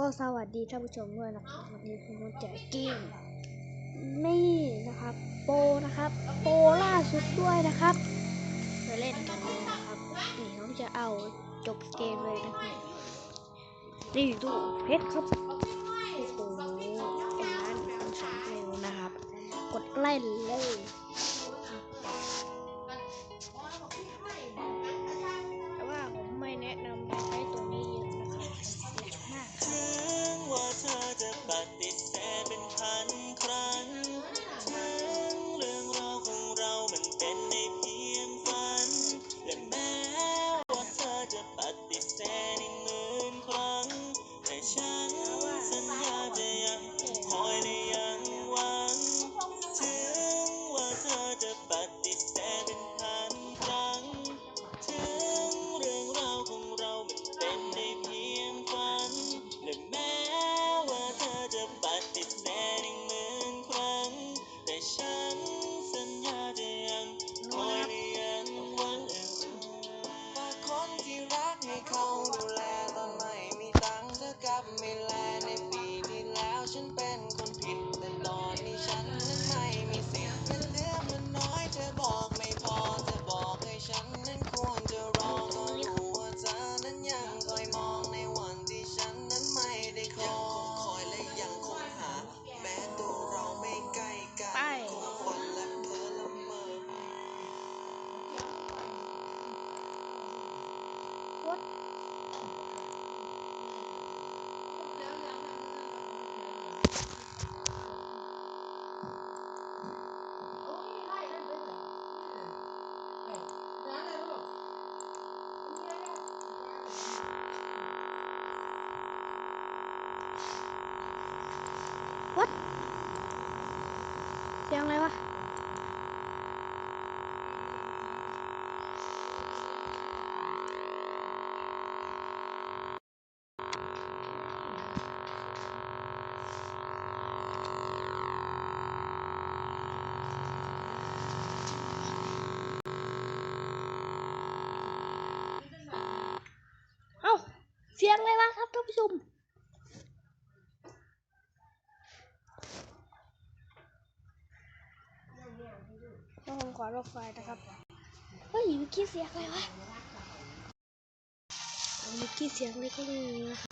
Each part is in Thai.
ก็สวัสดีท่านผู้ชมด้วยนะครับวันนี้ผมมาแจกเกมนี่นะครับ โปนะครับโปล่าสุดด้วยนะครับมาเล่นกันเลยนะครับนี่ผมจะเอาจบเกมเลยนะครับนี่ดูเพชรครับโอ้โหไอ้นั้นสามเร็วนะครับ กดไล่เลย ลับไม่แลในปีที่แล้วฉันเป็นคนผิด แต่ตอนนี้ฉันนั้นไม่มีสิทธิ์เงินเดือนมันน้อยเธอบอกไม่พอเธอบอกให้ฉันนั้นควรจะรอก็รู้ว่าเธอนั้นยังคอยมองในวันที่ฉันนั้นไม่ได้คอยคอยและยังคงหา แม้ตัวเราไม่ใกล้กันไป คงฝันและเธอละเมอ What? วัดเสียงอะไรวะ สียงอะไรวะครับท่านผู้ชมแล้วผมขอรบไฟนะครับ เฮ้ยมีกี้เสียงอะไรวะมีกี้เสียงอะไรก็มีนะ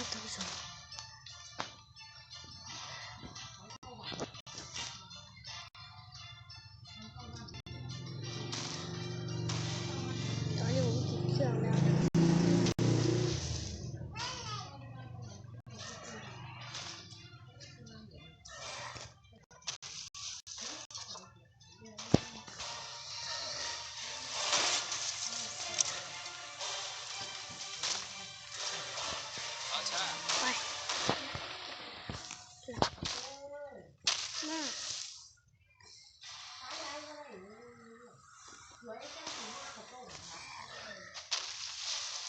可是现在已经可够了，还。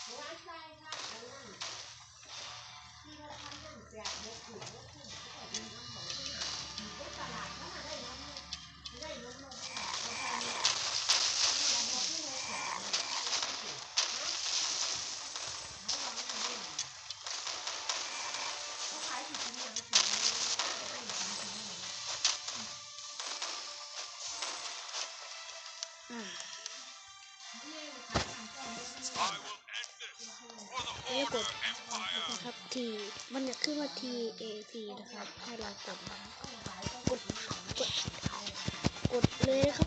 我来猜一猜。 นี่กดนะครับทีมันจะขึ้นว่า T A P นะครับให้เรากดกดกดกดเลยครับ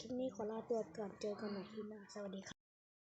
คลิปนี้ขอลาตัวก่อนเจอกันใหม่คลิปหน้าสวัสดีค่ะ